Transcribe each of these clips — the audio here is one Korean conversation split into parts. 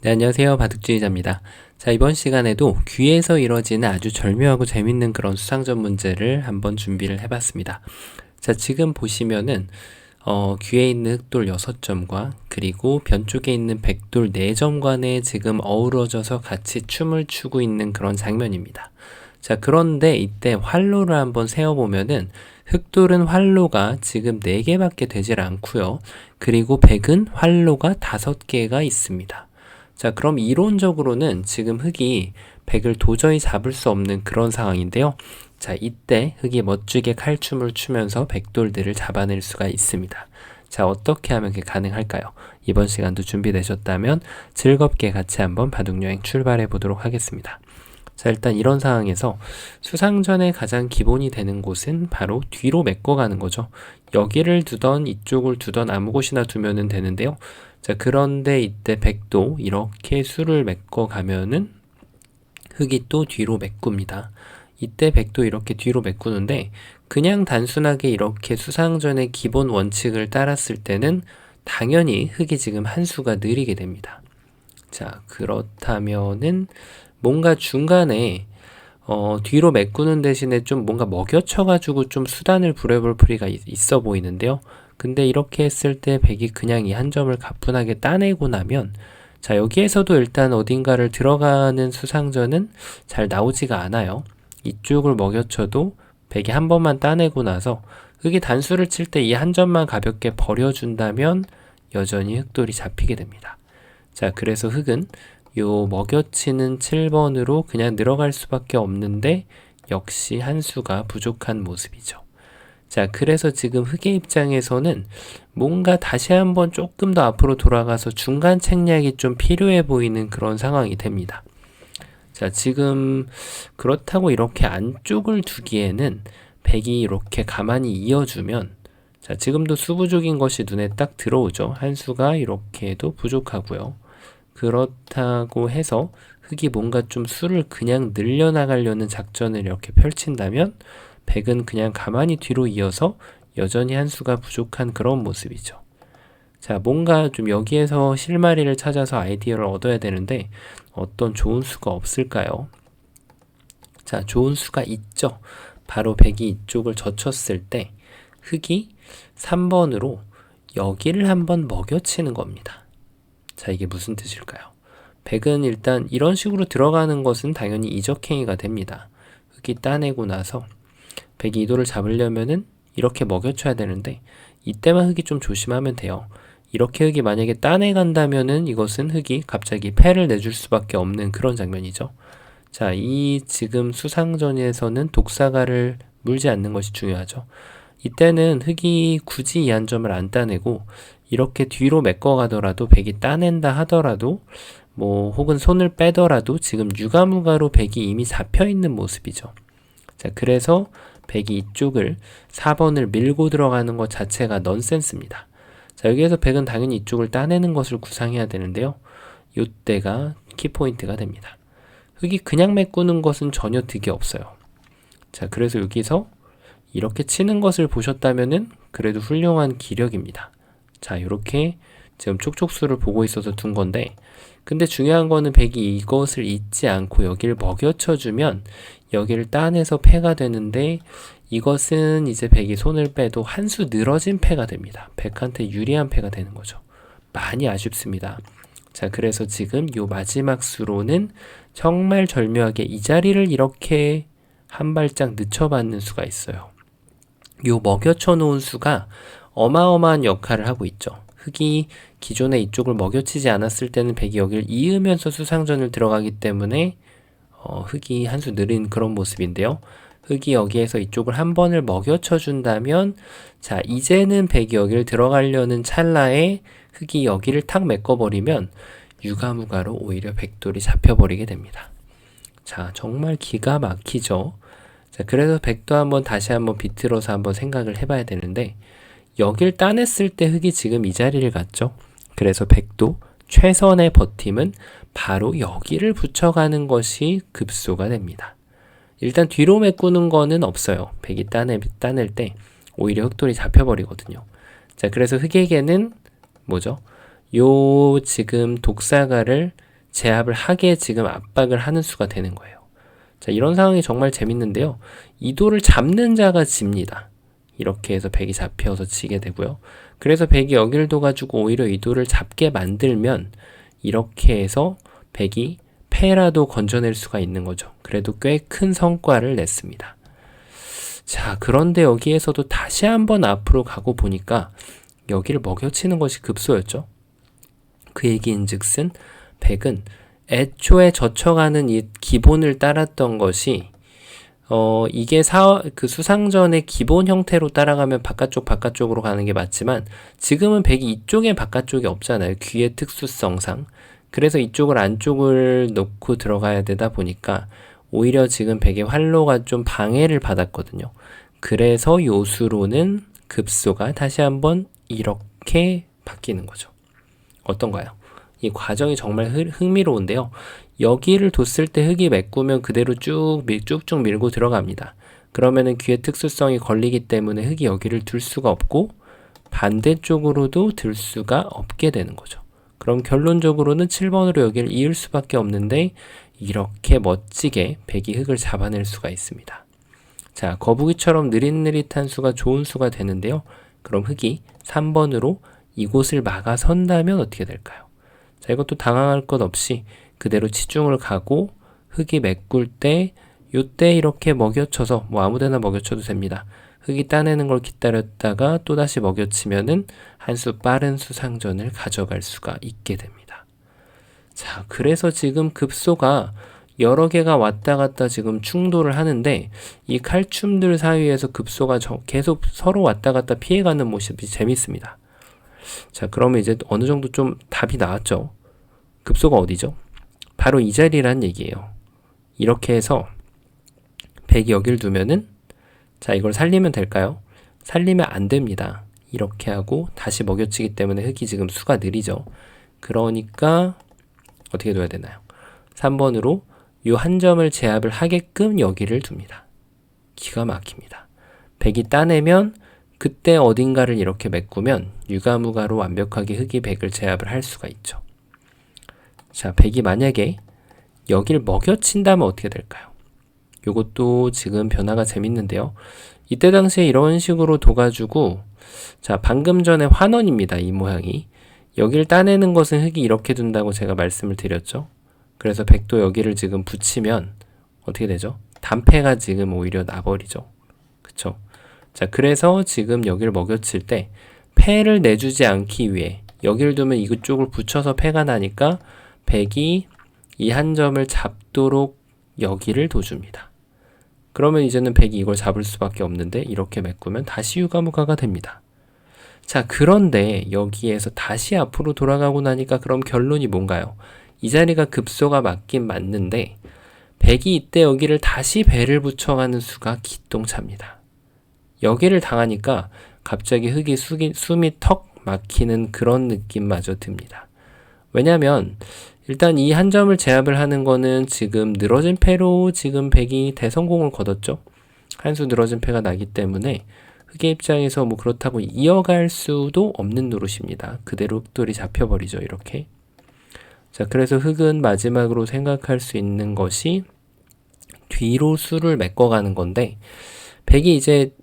네, 안녕하세요. 바둑주의자입니다. 자, 이번 시간에도 귀에서 이뤄지는 아주 절묘하고 재밌는 그런 수상전 문제를 한번 준비를 해봤습니다. 자, 지금 보시면은, 어, 귀에 있는 흑돌 6점과 그리고 변 쪽에 있는 백돌 4점 간에 지금 어우러져서 같이 춤을 추고 있는 그런 장면입니다. 자, 그런데 이때 활로를 한번 세어보면은 흑돌은 활로가 지금 4개밖에 되질 않고요. 그리고 백은 활로가 5개가 있습니다. 자, 그럼 이론적으로는 지금 흑이 백을 도저히 잡을 수 없는 그런 상황인데요. 자, 이때 흑이 멋지게 칼춤을 추면서 백돌들을 잡아낼 수가 있습니다. 자, 어떻게 하면 그게 가능할까요? 이번 시간도 준비되셨다면 즐겁게 같이 한번 바둑여행 출발해 보도록 하겠습니다. 자, 일단 이런 상황에서 수상전의 가장 기본이 되는 곳은 바로 뒤로 메꿔가는 거죠. 여기를 두던 이쪽을 두던 아무 곳이나 두면 되는데요. 자, 그런데 이때 백도 이렇게 수를 메꿔 가면은 흙이 또 뒤로 메꿉니다. 이때 백도 이렇게 뒤로 메꾸는데 그냥 단순하게 이렇게 수상전의 기본 원칙을 따랐을 때는 당연히 흙이 지금 한 수가 느리게 됩니다. 자, 그렇다면은 뭔가 중간에 어, 뒤로 메꾸는 대신에 좀 뭔가 먹여쳐가지고 좀 수단을 부려볼 필요가 있어 보이는데요. 근데 이렇게 했을 때 백이 그냥 이 한 점을 가뿐하게 따내고 나면 자 여기에서도 일단 어딘가를 들어가는 수상전은 잘 나오지가 않아요. 이쪽을 먹여쳐도 백이 한 번만 따내고 나서 흑이 단수를 칠 때 이 한 점만 가볍게 버려준다면 여전히 흑돌이 잡히게 됩니다. 자 그래서 흑은 요 먹여치는 7번으로 그냥 늘어갈 수밖에 없는데 역시 한 수가 부족한 모습이죠. 자, 그래서 지금 흑의 입장에서는 뭔가 다시 한번 조금 더 앞으로 돌아가서 중간 책략이 좀 필요해 보이는 그런 상황이 됩니다. 자, 지금 그렇다고 이렇게 안쪽을 두기에는 백이 이렇게 가만히 이어주면 자, 지금도 수부족인 것이 눈에 딱 들어오죠. 한 수가 이렇게도 부족하고요. 그렇다고 해서 흑이 뭔가 좀 수를 그냥 늘려나가려는 작전을 이렇게 펼친다면 백은 그냥 가만히 뒤로 이어서 여전히 한 수가 부족한 그런 모습이죠. 자, 뭔가 좀 여기에서 실마리를 찾아서 아이디어를 얻어야 되는데 어떤 좋은 수가 없을까요? 자, 좋은 수가 있죠. 바로 백이 이쪽을 젖혔을 때 흑이 3번으로 여기를 한번 먹여치는 겁니다. 자, 이게 무슨 뜻일까요? 백은 일단 이런 식으로 들어가는 것은 당연히 이적행위가 됩니다. 흑이 따내고 나서 백이 이도를 잡으려면은 이렇게 먹여쳐야 되는데 이때만 흑이 좀 조심하면 돼요. 이렇게 흑이 만약에 따내 간다면은 이것은 흑이 갑자기 패를 내줄 수밖에 없는 그런 장면이죠. 자, 이 지금 수상전에서는 독사가를 물지 않는 것이 중요하죠. 이때는 흑이 굳이 이 한 점을 안 따내고 이렇게 뒤로 메꿔 가더라도 백이 따낸다 하더라도 뭐 혹은 손을 빼더라도 지금 유가무가로 백이 이미 잡혀 있는 모습이죠. 자, 그래서 백이 이쪽을 4번을 밀고 들어가는 것 자체가 넌센스입니다. 자, 여기에서 백은 당연히 이쪽을 따내는 것을 구상해야 되는데요. 이때가 키포인트가 됩니다. 흙이 그냥 메꾸는 것은 전혀 득이 없어요. 자, 그래서 여기서 이렇게 치는 것을 보셨다면은 그래도 훌륭한 기력입니다. 자, 이렇게 지금 촉촉수를 보고 있어서 둔 건데 근데 중요한 거는 백이 이것을 잊지 않고 여기를 먹여쳐주면 여기를 따내서 패가 되는데 이것은 이제 백이 손을 빼도 한 수 늘어진 패가 됩니다. 백한테 유리한 패가 되는 거죠. 많이 아쉽습니다. 자, 그래서 지금 요 마지막 수로는 정말 절묘하게 이 자리를 이렇게 한 발짝 늦춰받는 수가 있어요. 요 먹여쳐 놓은 수가 어마어마한 역할을 하고 있죠. 흑이 기존에 이쪽을 먹여치지 않았을 때는 백이 여기를 이으면서 수상전을 들어가기 때문에 어, 흑이 한 수 느린 그런 모습인데요. 흑이 여기에서 이쪽을 한 번을 먹여쳐 준다면 자 이제는 백이 여기를 들어가려는 찰나에 흑이 여기를 탁 메꿔버리면 유가무가로 오히려 백돌이 잡혀버리게 됩니다. 자 정말 기가 막히죠. 자 그래서 백도 한번 다시 한번 비틀어서 한번 생각을 해봐야 되는데 여길 따냈을 때 흑이 지금 이 자리를 갔죠. 그래서 백도 최선의 버팀은 바로 여기를 붙여가는 것이 급소가 됩니다. 일단 뒤로 메꾸는 거는 없어요. 백이 따내, 따낼 때 오히려 흑돌이 잡혀버리거든요. 자, 그래서 흑에게는 뭐죠? 요 지금 독사가를 제압을 하게 지금 압박을 하는 수가 되는 거예요. 자, 이런 상황이 정말 재밌는데요. 이도를 잡는 자가 집니다. 이렇게 해서 백이 잡혀서 지게 되고요. 그래서 백이 여기를 둬가지고 오히려 이 도를 잡게 만들면 이렇게 해서 백이 패라도 건져낼 수가 있는 거죠. 그래도 꽤 큰 성과를 냈습니다. 자, 그런데 여기에서도 다시 한번 앞으로 가고 보니까 여기를 먹여치는 것이 급소였죠. 그 얘기인 즉슨 백은 애초에 젖혀가는 이 기본을 따랐던 것이 어 이게 사 그 수상전의 기본 형태로 따라가면 바깥쪽 바깥쪽으로 가는 게 맞지만 지금은 백이 이쪽에 바깥쪽이 없잖아요. 귀의 특수성상. 그래서 이쪽을 안쪽을 놓고 들어가야 되다 보니까 오히려 지금 백의 활로가 좀 방해를 받았거든요. 그래서 요수로는 급소가 다시 한번 이렇게 바뀌는 거죠. 어떤가요? 이 과정이 정말 흥미로운데요. 여기를 뒀을 때 흙이 메꾸면 그대로 쭉 쭉쭉 밀고 들어갑니다. 그러면은 귀의 특수성이 걸리기 때문에 흙이 여기를 둘 수가 없고 반대쪽으로도 들 수가 없게 되는 거죠. 그럼 결론적으로는 7번으로 여기를 이을 수밖에 없는데 이렇게 멋지게 백이 흙을 잡아낼 수가 있습니다. 자, 거북이처럼 느릿느릿한 수가 좋은 수가 되는데요. 그럼 흙이 3번으로 이곳을 막아선다면 어떻게 될까요? 자, 이것도 당황할 것 없이 그대로 치중을 가고 흙이 메꿀 때 요때 이렇게 먹여쳐서 뭐 아무데나 먹여쳐도 됩니다. 흙이 따내는 걸 기다렸다가 또다시 먹여치면은 한 수 빠른 수상전을 가져갈 수가 있게 됩니다. 자, 그래서 지금 급소가 여러 개가 왔다 갔다 지금 충돌을 하는데 이 칼춤들 사이에서 급소가 계속 서로 왔다 갔다 피해가는 모습이 재밌습니다. 자, 그러면 이제 어느 정도 좀 답이 나왔죠. 급소가 어디죠? 바로 이 자리란 얘기예요. 이렇게 해서 100이 여기를 두면은 자 이걸 살리면 될까요? 살리면 안 됩니다. 이렇게 하고 다시 먹여치기 때문에 흙이 지금 수가 느리죠. 그러니까 어떻게 둬야 되나요? 3번으로 이한 점을 제압을 하게끔 여기를 둡니다. 기가 막힙니다. 100이 따내면 그때 어딘가를 이렇게 메꾸면 유가무가로 완벽하게 흙이 100을 제압을 할 수가 있죠. 자, 100이 만약에 여기를 먹여친다면 어떻게 될까요? 요것도 지금 변화가 재밌는데요. 이때 당시에 이런 식으로 둬가지고 자 방금 전에 환원입니다. 이 모양이 여기를 따내는 것은 흙이 이렇게 둔다고 제가 말씀을 드렸죠. 그래서 백도 여기를 지금 붙이면 어떻게 되죠? 단패가 지금 오히려 나버리죠. 그쵸? 자 그래서 지금 여기를 먹여칠 때 패를 내주지 않기 위해 여기를 두면 이쪽을 붙여서 패가 나니까 백이 이 한 점을 잡도록 여기를 둬줍니다. 그러면 이제는 백이 이걸 잡을 수밖에 없는데 이렇게 메꾸면 다시 유가무가가 됩니다. 자, 그런데 여기에서 다시 앞으로 돌아가고 나니까 그럼 결론이 뭔가요? 이 자리가 급소가 맞긴 맞는데 백이 이때 여기를 다시 배를 붙여가는 수가 기똥차입니다. 여기를 당하니까 갑자기 흙이 숨이 턱 막히는 그런 느낌마저 듭니다. 왜냐하면 일단 이 한 점을 제압을 하는 거는 지금 늘어진 패로 지금 백이 대성공을 거뒀죠. 한 수 늘어진 패가 나기 때문에 흑의 입장에서 뭐 그렇다고 이어갈 수도 없는 노릇입니다. 그대로 흑돌이 잡혀버리죠. 이렇게. 자, 그래서 흑은 마지막으로 생각할 수 있는 것이 뒤로 수를 메꿔가는 건데 백이 이제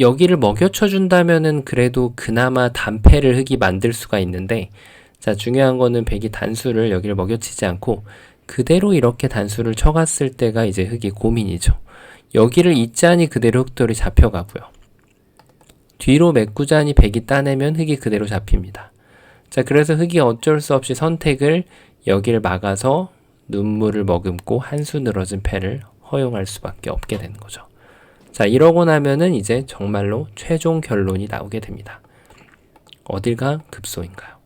여기를 먹여쳐 준다면은 그래도 그나마 단패를 흑이 만들 수가 있는데 자, 중요한 거는 백이 단수를 여기를 먹여치지 않고 그대로 이렇게 단수를 쳐갔을 때가 이제 흙이 고민이죠. 여기를 잊자니 그대로 흙돌이 잡혀가고요. 뒤로 메꾸자니 백이 따내면 흙이 그대로 잡힙니다. 자, 그래서 흙이 어쩔 수 없이 선택을 여기를 막아서 눈물을 머금고 한 수 늘어진 패를 허용할 수밖에 없게 되는 거죠. 자, 이러고 나면은 이제 정말로 최종 결론이 나오게 됩니다. 어딜가 급소인가요?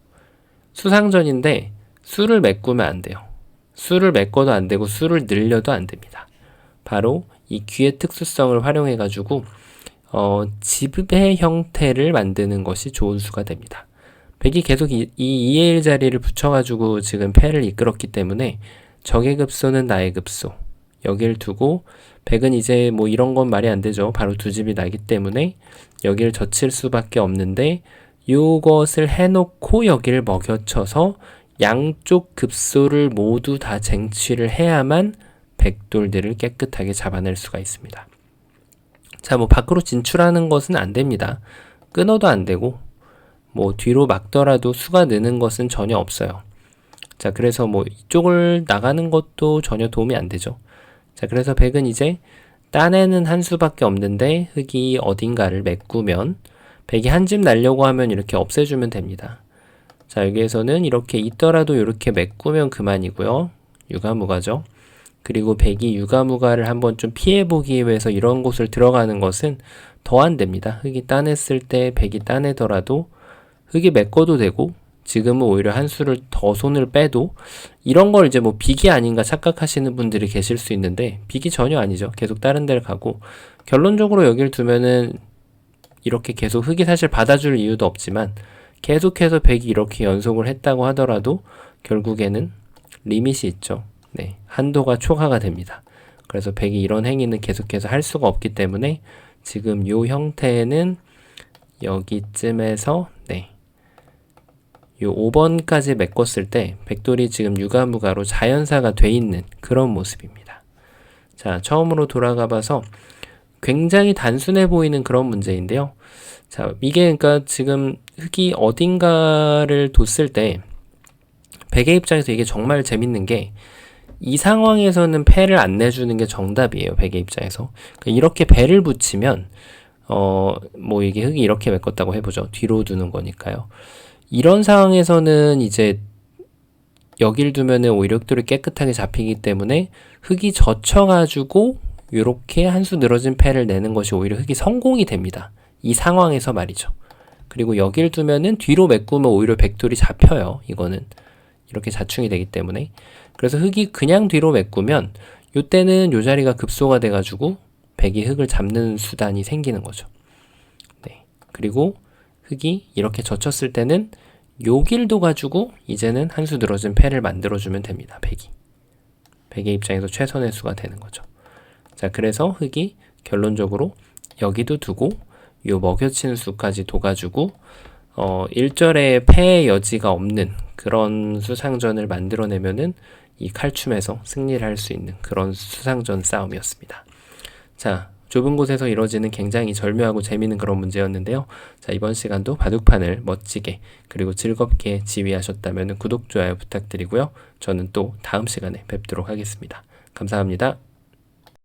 수상전인데 수를 메꾸면 안 돼요. 수를 메꿔도 안 되고 수를 늘려도 안 됩니다. 바로 이 귀의 특수성을 활용해 가지고 어, 지의 형태를 만드는 것이 좋은 수가 됩니다. 백이 계속 이, 이 2의 1 자리를 붙여가지고 지금 패를 이끌었기 때문에 적의 급소는 나의 급소 여기를 두고 백은 이제 뭐 이런 건 말이 안 되죠. 바로 두 집이 나기 때문에 여기를 젖힐 수밖에 없는데 이것을 해놓고 여기를 먹여쳐서 양쪽 급소를 모두 다 쟁취를 해야만 백돌들을 깨끗하게 잡아낼 수가 있습니다. 자, 뭐 밖으로 진출하는 것은 안 됩니다. 끊어도 안 되고 뭐 뒤로 막더라도 수가 느는 것은 전혀 없어요. 자, 그래서 뭐 이쪽을 나가는 것도 전혀 도움이 안 되죠. 자, 그래서 백은 이제 따내는 한 수밖에 없는데 흙이 어딘가를 메꾸면 백이 한 집 날려고 하면 이렇게 없애주면 됩니다. 자, 여기에서는 이렇게 있더라도 이렇게 메꾸면 그만이고요. 유가무가죠. 그리고 백이 유가무가를 한번 좀 피해보기 위해서 이런 곳을 들어가는 것은 더 안 됩니다. 흙이 따냈을 때 백이 따내더라도 흙이 메꿔도 되고 지금은 오히려 한 수를 더 손을 빼도 이런 걸 이제 뭐 빅이 아닌가 착각하시는 분들이 계실 수 있는데 빅이 전혀 아니죠. 계속 다른 데를 가고 결론적으로 여길 두면은 이렇게 계속 흙이 사실 받아줄 이유도 없지만 계속해서 백이 이렇게 연속을 했다고 하더라도 결국에는 리밋이 있죠. 네. 한도가 초과가 됩니다. 그래서 백이 이런 행위는 계속해서 할 수가 없기 때문에 지금 요 형태는 여기쯤에서 네. 요 5번까지 메꿨을 때 백돌이 지금 유가무가로 자연사가 돼 있는 그런 모습입니다. 자, 처음으로 돌아가 봐서 굉장히 단순해 보이는 그런 문제인데요. 자, 이게 그러니까 지금 흙이 어딘가를 뒀을 때 백의 입장에서 이게 정말 재밌는 게 이 상황에서는 패를 안 내주는 게 정답이에요. 백의 입장에서. 그러니까 이렇게 배를 붙이면 어, 뭐 이게 흙이 이렇게 메꿨다고 해보죠. 뒤로 두는 거니까요. 이런 상황에서는 이제 여길 두면은 오히려 흙돌이 깨끗하게 잡히기 때문에 흙이 젖혀가지고 이렇게 한 수 늘어진 패를 내는 것이 오히려 흙이 성공이 됩니다. 이 상황에서 말이죠. 그리고 여길 두면은 뒤로 메꾸면 오히려 백돌이 잡혀요. 이거는 이렇게 자충이 되기 때문에 그래서 흙이 그냥 뒤로 메꾸면 요때는 요 자리가 급소가 돼가지고 백이 흙을 잡는 수단이 생기는 거죠. 네. 그리고 흙이 이렇게 젖혔을 때는 요 길도 가지고 이제는 한 수 늘어진 패를 만들어주면 됩니다. 백이. 백의 입장에서 최선의 수가 되는 거죠. 자, 그래서 흙이 결론적으로 여기도 두고 요 먹여치는 수까지 둬가지고 어, 일절의 패의 여지가 없는 그런 수상전을 만들어내면은 이 칼춤에서 승리를 할 수 있는 그런 수상전 싸움이었습니다. 자, 좁은 곳에서 이루어지는 굉장히 절묘하고 재미있는 그런 문제였는데요. 자, 이번 시간도 바둑판을 멋지게 그리고 즐겁게 지휘하셨다면 구독, 좋아요 부탁드리고요. 저는 또 다음 시간에 뵙도록 하겠습니다. 감사합니다.